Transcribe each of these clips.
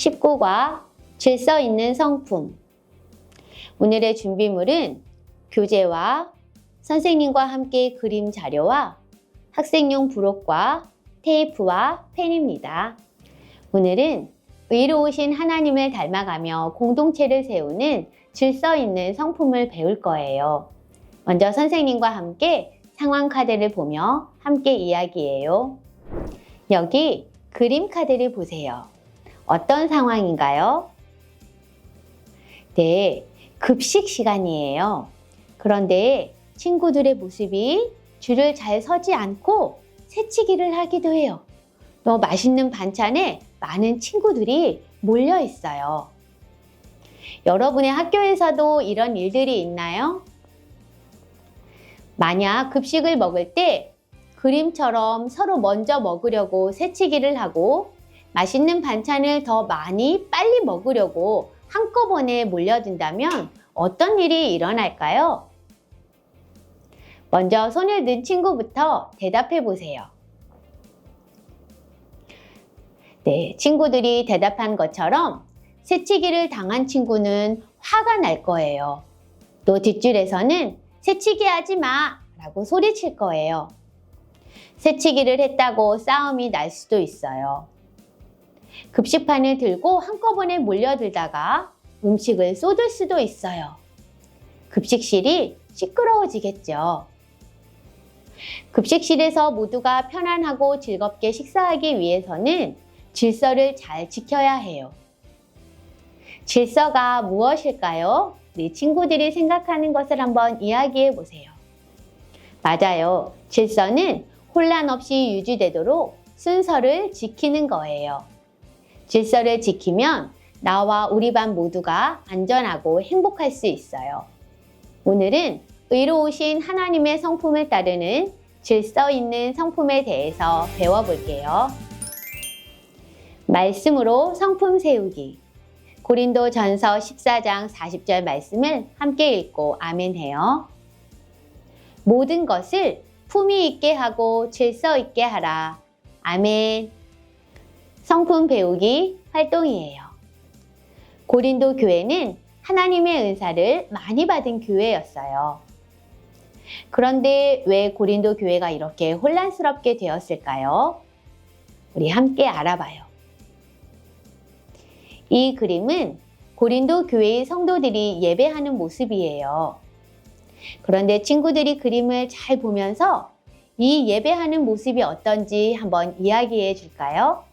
19과 질서 있는 성품. 오늘의 준비물은 교재와 선생님과 함께 그림 자료와 학생용 부록과 테이프와 펜입니다. 오늘은 의로우신 하나님을 닮아가며 공동체를 세우는 질서 있는 성품을 배울 거예요. 먼저 선생님과 함께 상황 카드를 보며 함께 이야기해요. 여기 그림 카드를 보세요. 어떤 상황인가요? 네, 급식 시간이에요. 그런데 친구들의 모습이 줄을 잘 서지 않고 새치기를 하기도 해요. 또 맛있는 반찬에 많은 친구들이 몰려 있어요. 여러분의 학교에서도 이런 일들이 있나요? 만약 급식을 먹을 때 그림처럼 서로 먼저 먹으려고 새치기를 하고 맛있는 반찬을 더 많이 빨리 먹으려고 한꺼번에 몰려든다면 어떤 일이 일어날까요? 먼저 손을 든 친구부터 대답해 보세요. 네, 친구들이 대답한 것처럼 새치기를 당한 친구는 화가 날 거예요. 또 뒷줄에서는 새치기 하지 마! 라고 소리칠 거예요. 새치기를 했다고 싸움이 날 수도 있어요. 급식판을 들고 한꺼번에 몰려들다가 음식을 쏟을 수도 있어요. 급식실이 시끄러워지겠죠. 급식실에서 모두가 편안하고 즐겁게 식사하기 위해서는 질서를 잘 지켜야 해요. 질서가 무엇일까요? 우리 친구들이 생각하는 것을 한번 이야기해 보세요. 맞아요. 질서는 혼란 없이 유지되도록 순서를 지키는 거예요. 질서를 지키면 나와 우리 반 모두가 안전하고 행복할 수 있어요. 오늘은 의로우신 하나님의 성품을 따르는 질서 있는 성품에 대해서 배워볼게요. 말씀으로 성품 세우기. 고린도 전서 14장 40절 말씀을 함께 읽고 아멘 해요. 모든 것을 품위 있게 하고 질서 있게 하라. 아멘. 성품 배우기 활동이에요. 고린도 교회는 하나님의 은사를 많이 받은 교회였어요. 그런데 왜 고린도 교회가 이렇게 혼란스럽게 되었을까요? 우리 함께 알아봐요. 이 그림은 고린도 교회의 성도들이 예배하는 모습이에요. 그런데 친구들이 그림을 잘 보면서 이 예배하는 모습이 어떤지 한번 이야기해 줄까요?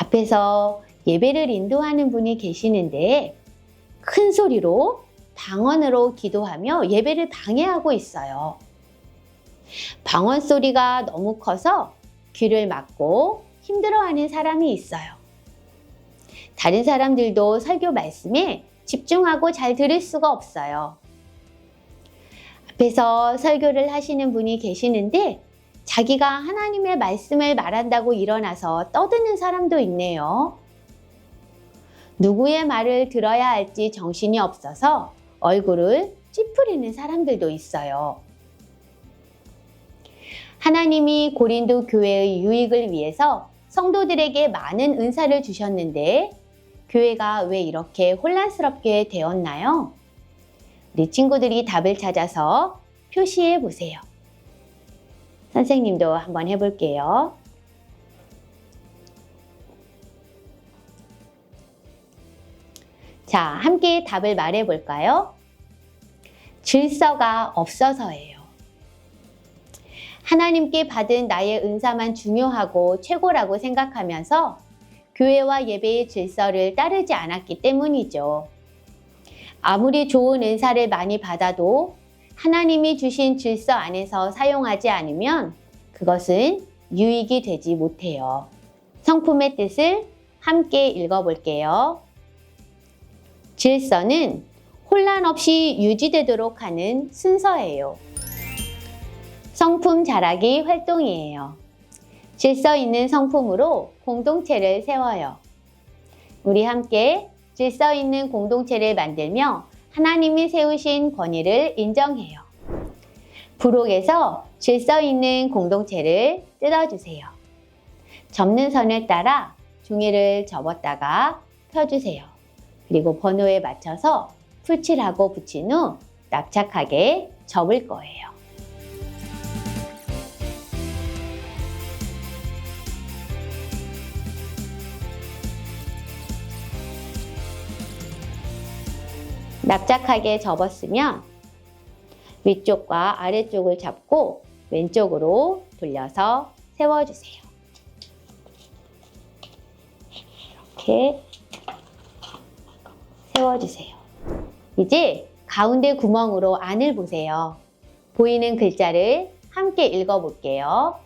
앞에서 예배를 인도하는 분이 계시는데 큰 소리로 방언으로 기도하며 예배를 방해하고 있어요. 방언 소리가 너무 커서 귀를 막고 힘들어하는 사람이 있어요. 다른 사람들도 설교 말씀에 집중하고 잘 들을 수가 없어요. 앞에서 설교를 하시는 분이 계시는데 자기가 하나님의 말씀을 말한다고 일어나서 떠드는 사람도 있네요. 누구의 말을 들어야 할지 정신이 없어서 얼굴을 찌푸리는 사람들도 있어요. 하나님이 고린도 교회의 유익을 위해서 성도들에게 많은 은사를 주셨는데 교회가 왜 이렇게 혼란스럽게 되었나요? 우리 친구들이 답을 찾아서 표시해 보세요. 선생님도 한번 해볼게요. 자, 함께 답을 말해 볼까요? 질서가 없어서예요. 하나님께 받은 나의 은사만 중요하고 최고라고 생각하면서 교회와 예배의 질서를 따르지 않았기 때문이죠. 아무리 좋은 은사를 많이 받아도 하나님이 주신 질서 안에서 사용하지 않으면 그것은 유익이 되지 못해요. 성품의 뜻을 함께 읽어볼게요. 질서는 혼란 없이 유지되도록 하는 순서예요. 성품 자라기 활동이에요. 질서 있는 성품으로 공동체를 세워요. 우리 함께 질서 있는 공동체를 만들며 하나님이 세우신 권위를 인정해요. 부록에서 질서 있는 공동체를 뜯어주세요. 접는 선을 따라 종이를 접었다가 펴주세요. 그리고 번호에 맞춰서 풀칠하고 붙인 후 납작하게 접을 거예요. 납작하게 접었으면 위쪽과 아래쪽을 잡고 왼쪽으로 돌려서 세워주세요. 이렇게 세워주세요. 이제 가운데 구멍으로 안을 보세요. 보이는 글자를 함께 읽어볼게요.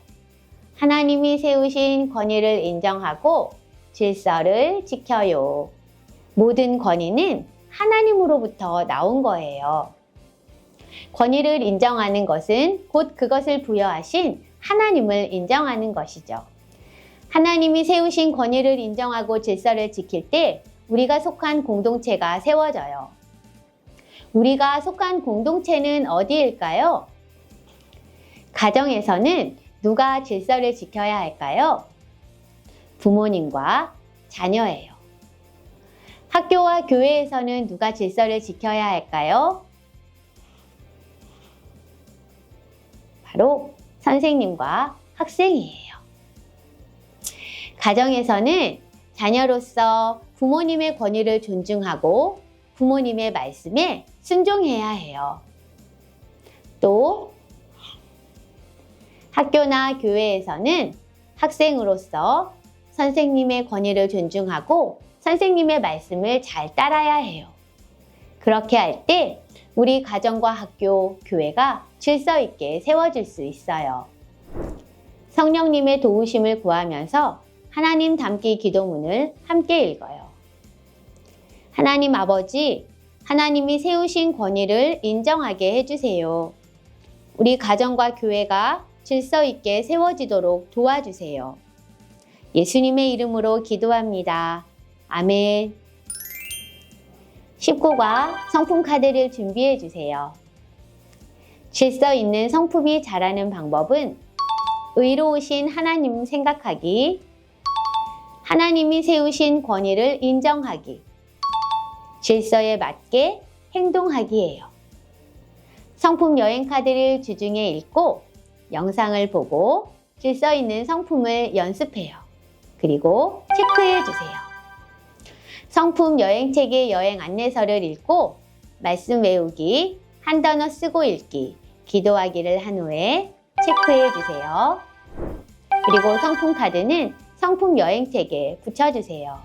하나님이 세우신 권위를 인정하고 질서를 지켜요. 모든 권위는 하나님으로부터 나온 거예요. 권위를 인정하는 것은 곧 그것을 부여하신 하나님을 인정하는 것이죠. 하나님이 세우신 권위를 인정하고 질서를 지킬 때 우리가 속한 공동체가 세워져요. 우리가 속한 공동체는 어디일까요? 가정에서는 누가 질서를 지켜야 할까요? 부모님과 자녀예요. 학교와 교회에서는 누가 질서를 지켜야 할까요? 바로 선생님과 학생이에요. 가정에서는 자녀로서 부모님의 권위를 존중하고 부모님의 말씀에 순종해야 해요. 또 학교나 교회에서는 학생으로서 선생님의 권위를 존중하고 선생님의 말씀을 잘 따라야 해요. 그렇게 할 때 우리 가정과 학교, 교회가 질서 있게 세워질 수 있어요. 성령님의 도우심을 구하면서 하나님 닮기 기도문을 함께 읽어요. 하나님 아버지, 하나님이 세우신 권위를 인정하게 해주세요. 우리 가정과 교회가 질서 있게 세워지도록 도와주세요. 예수님의 이름으로 기도합니다. 아멘. 19과 성품 카드를 준비해 주세요. 질서 있는 성품이 자라는 방법은 의로우신 하나님 생각하기, 하나님이 세우신 권위를 인정하기, 질서에 맞게 행동하기예요. 성품 여행 카드를 주중에 읽고 영상을 보고 질서 있는 성품을 연습해요. 그리고 체크해 주세요. 성품 여행책의 여행 안내서를 읽고 말씀 외우기, 한 단어 쓰고 읽기, 기도하기를 한 후에 체크해 주세요. 그리고 성품 카드는 성품 여행책에 붙여주세요.